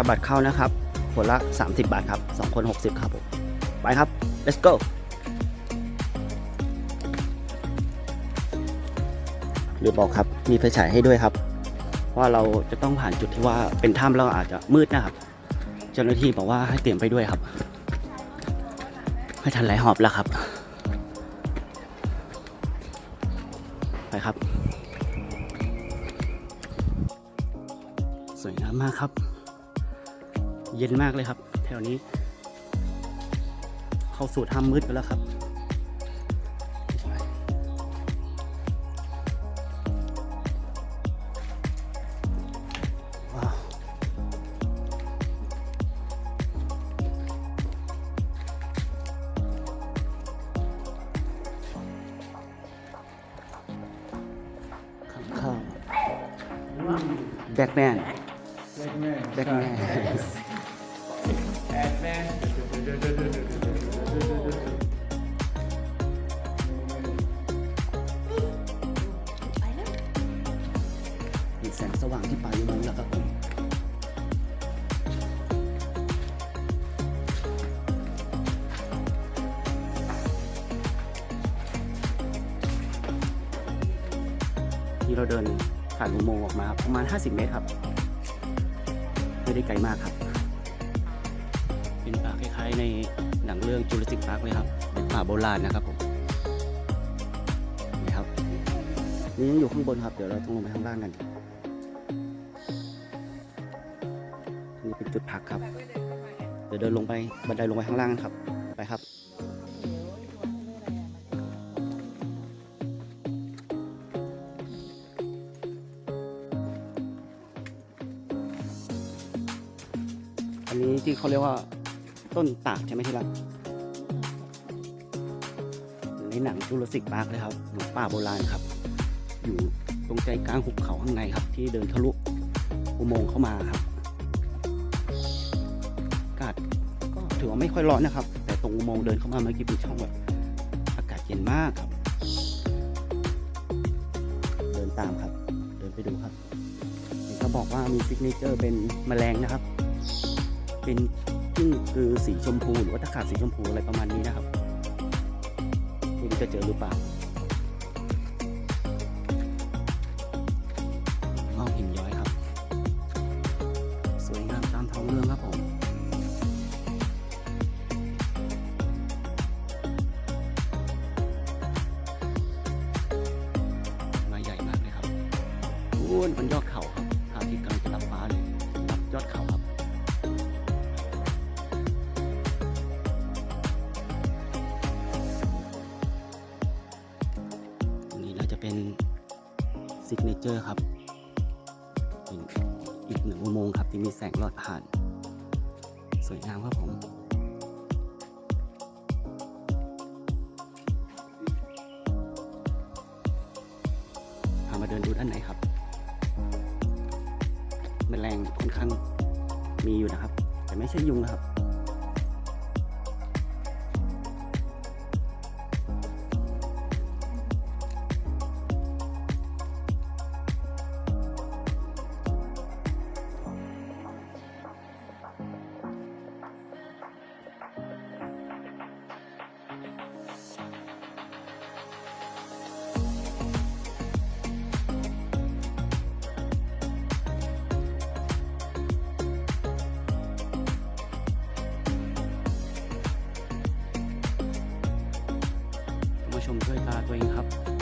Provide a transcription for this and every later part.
าบัตรเข้านะครับ คนละ 30 บาทครับ 2 คน 60 ครับผม ไปครับ let's go หรือบอกครับ มีไฟฉายให้ด้วยครับเพราะว่าเราจะต้องผ่านจุดที่ว่าเป็นถ้ำแล้วอาจจะมืดนะครับ เจ้าหน้าที่บอกว่าให้เตรียมไปด้วยครับไม่ทันไหลหอบแล้วครับ ไปครับ สวยงามมากครับ เย็นมากเลยครับ แถวนี้ เข้าสู่ถ้ำมืดไปแล้วครับว้าวข้างข้าวแบ็กแมนแบ็กแมน เราเดินผ่านอุโมงค์ออกมาครับประมาณ 50 เมตรครับ ไม่ได้ไกลมากครับ เป็นป่าคล้ายๆ ในหนังเรื่องจูราสสิกพาร์คเลยครับเป็นป่าโบราณนะครับผมนี่ครับนี่ยังอยู่ข้างบนครับ เดี๋ยวเราต้องลงไปข้างล่างกันนี่เป็นจุดพักครับ เดี๋ยวเดินลงไปบันไดลงไปข้างล่างกันครับ ไปครับ อันนี้ที่เขาเรียกว่าต้นตากใช่ไหมที่รักในหนังจูราสสิกพาร์คเลยครับหมือนป่าโบราณครับ อยู่ตรงใจกลางหุบเขาข้างในครับ ที่เดินทะลุอุโมงค์เข้ามาครับอากาศก็ถือว่าไม่ค่อยร้อนนะครับ แต่ตรงอุโมงค์เดินเข้ามาเมื่อกี้เป็นช่องแบบอากาศเย็นมากครับ เดินตามครับ เดินไปดูครับเห็นเขาบอกว่ามีซิกเนเจอร์เป็นแมลงนะครับ เป็นกิ้งคือสีชมพูหรือว่าตะขาบสีชมพูอะไรประมาณนี้นะครับไม่รู้จะเจอหรือเปล่างอกหินย้อยครับ สวยงามตามท้องเรื่องครับผมมาใหญ่มากเลยครับอ้วนบนยอดเขา เป็นซิกเนเจอร์ครับเป็นอีกหนึ่งอุโมงค์ครับที่มีแสงลอดผ่าน สวยงามครับผมพามาเดินดูด้านในครับแมลงค่อนข้างมีอยู่นะครับ แต่ไม่ใช่ยุงนะครับ ชมด้วยตาตัวเองครับ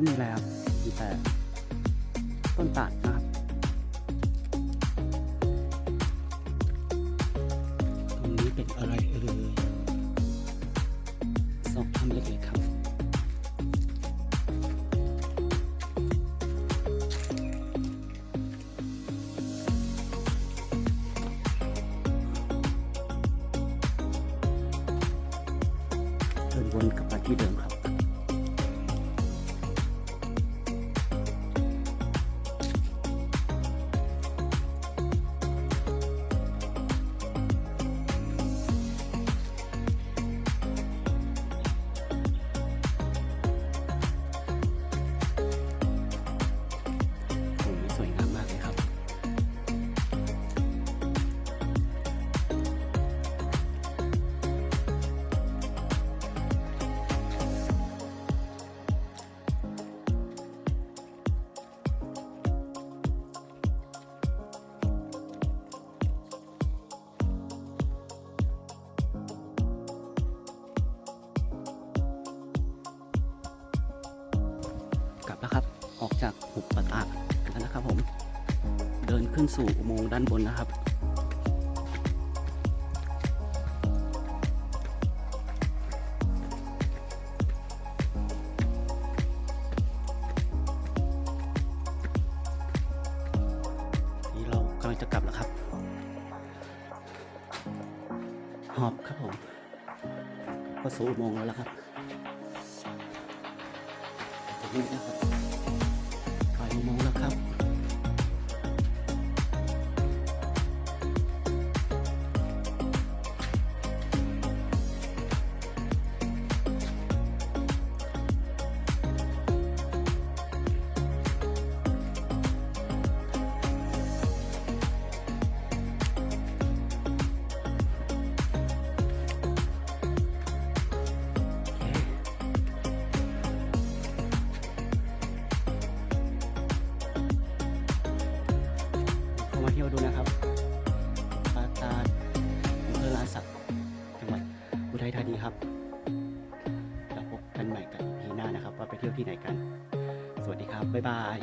ไม่มีอะไรครับมีแต่ต้นตาดนะครับ ตรงนี้เป็นอะไรเอ่ยซอกถ้ำเล็กๆครับเดินวนกลับมาที่เดิม จากหุบปะตากกันแล้วนะครับผม เดินขึ้นสู่อุโมงค์ด้านบนนะครับนี่เรากำลังจะกลับแล้วครับ หอบครับผม ก็สู่อุโมงค์แล้วครับตรงนี้นะครับ ปลายอุ เที่ยวที่ไหนกัน สวัสดีครับ บ๊ายบาย